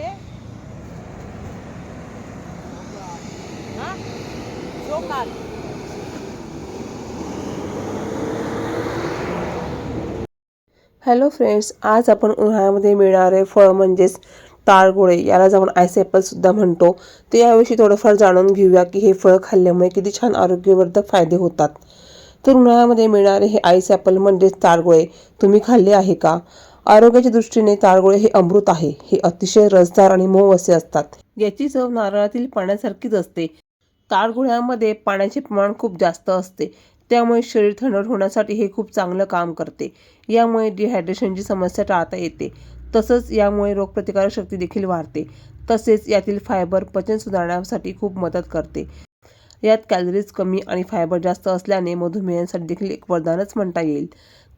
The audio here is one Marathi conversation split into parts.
आहे हा चोकाल हॅलो फ्रेंड्स आज आपण उन्हाळ्यामध्ये मिळणारे फळ म्हणजेच ताळगोळे यालाच आपण आयस सुद्धा म्हणतो. तर याविषयी थोडंफार जाणून घेऊया की हे फळ खाल्ल्यामुळे किती छान आरोग्यवर्धक फायदे होतात. तर उन्हाळ्यामध्ये मिळणारे हे आईस ॲपल म्हणजेच ताळगुळे तुम्ही खाल्ले आहे का? आरोग्याच्या दृष्टीने तारगोळे हे अमृत आहे. हे अतिशय रसदार आणि मऊ असे असतात. याची चव नारळातील पाण्यासारखीच असते. तारगुळ्यामध्ये पाण्याचे प्रमाण खूप जास्त असते. त्यामुळे शरीर थंड होण्यासाठी हे खूप चांगलं काम करते. यामुळे डिहायड्रेशनची समस्या टाळता येते. तसंच यामुळे रोगप्रतिकारक शक्ती देखील वाढते. तसेच यातील फायबर पचन सुधारण्यासाठी खूप मदत करते. यात कॅलरीज कमी आणि फायबर जास्त असल्याने मधुमेहांसाठी देखील एक वरदानच म्हणता येईल.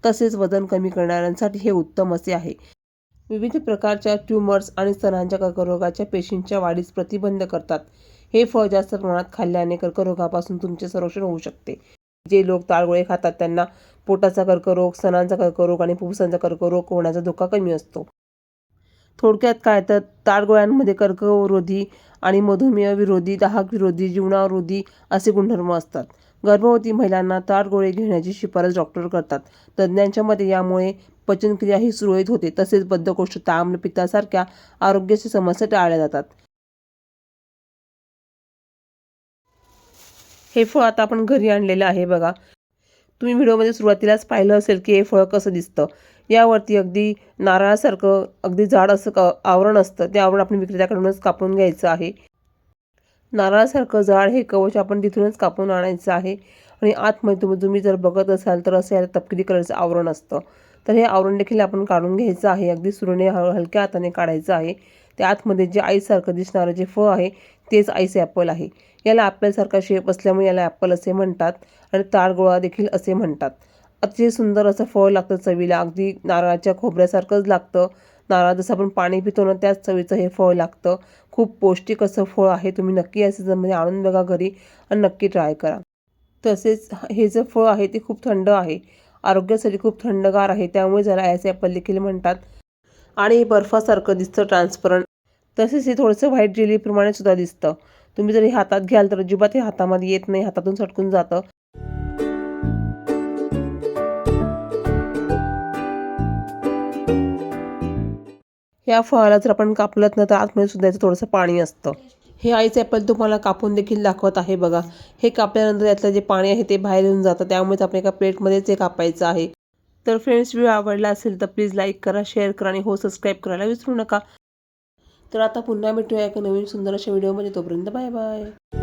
तसेच वजन कमी करणाऱ्यांसाठी हे उत्तम असे आहे. विविध प्रकारच्या ट्यूमर्स आणि स्तनांच्या कर्करोगाच्या पेशींच्या वाढीस प्रतिबंध करतात. हे फळ जास्त प्रमाणात खाल्ल्याने कर्करोगापासून तुमचे संरक्षण होऊ शकते. जे लोक ताळगोळे खातात त्यांना पोटाचा कर्करोग स्तनांचा कर्करोग आणि फुफ्फुसांचा कर्करोग होण्याचा धोका कमी असतो. थोडक्यात काय तर ताळगोळ्यांमध्ये कर्करोधी आणि मधुमेह विरोधी दाहक विरोधी जीवनाविरोधी असे गुणधर्म असतात. गर्भवती महिलांना ताट गोळे घेण्याची शिफारस डॉक्टर करतात. तज्ज्ञांच्या मते यामुळे पचनक्रिया ही सुरळीत होते तसेच बद्धकोष्ठता आम्लपित्तासारख्या आरोग्याच्या समस्या टाळल्या जातात. हे फळ आता आपण घरी आणलेलं आहे बघा. तुम्ही व्हिडिओमध्ये सुरुवातीलाच पाहिलं असेल की हे फळ कसं दिसतं. यावरती अगदी नारळासारखं अगदी जाड असं क आवरण असतं. ते आवरण आपण विक्रेत्याकडूनच कापून घ्यायचं आहे. नारळासारखं जाड हे कवच आपण तिथूनच कापून आणायचं आहे. आणि आतमध्ये तुम्ही तुम्ही जर बघत असाल तर असं याला तपकिरी कलरचं आवरण असतं. तर हे आवरण देखील आपण काढून घ्यायचं आहे. अगदी सुरुने हळ हलक्या हाताने काढायचं आहे. त्या आतमध्ये जे आईसारखं दिसणारं जे फळ आहे तेच आईस ॲपल आहे. याला ॲपलसारखा शेप असल्यामुळे याला ॲपल असे म्हणतात. आणि ताळगोळा देखील असे म्हणतात. अतिशय सुंदर असं फळ लागतं चवीला. अगदी नारळाच्या खोबऱ्यासारखंच लागतं. नारळ जसं आपण पाणी पितो ना त्याच चवीचं हे फळ लागतं. खूप पौष्टिक असं फळ आहे तुम्ही नक्की या सीझनमध्ये आणून बघा घरी आणि नक्की ट्राय करा. तसेच हे जे फळ आहे ते खूप थंड आहे. आरोग्यासाठी खूप थंडगार आहे त्यामुळे ज्याला ॲस ॲपल देखील म्हणतात. आणि हे बर्फासारखं दिसतं ट्रान्सपरंट. तसेच हे थोडंसं व्हाईट जेलीप्रमाणे सुद्धा दिसतं. तुम्ही जर हे हातात घ्याल तर अजिबात हे हातामध्ये येत नाही हातातून सटकून जातं. या फळाला जर आपण कापलं ना तर आतमध्ये सुद्धा याचं थोडंसं पाणी असतं. हे आईचं ॲपल तुम्हाला कापून देखील दाखवत आहे बघा. हे कापल्यानंतर यातलं जे पाणी आहे ते बाहेर येऊन जातं. त्यामुळेच आपण एका प्लेटमध्येच हे कापायचं आहे. तर फ्रेंड्स व्हिडिओ आवडला असेल तर प्लीज लाईक करा शेअर करा आणि हो सबस्क्राईब करायला विसरू नका. तर आता पुन्हा भेटूया एका नवीन सुंदर अशा व्हिडिओमध्ये. तोपर्यंत बाय बाय.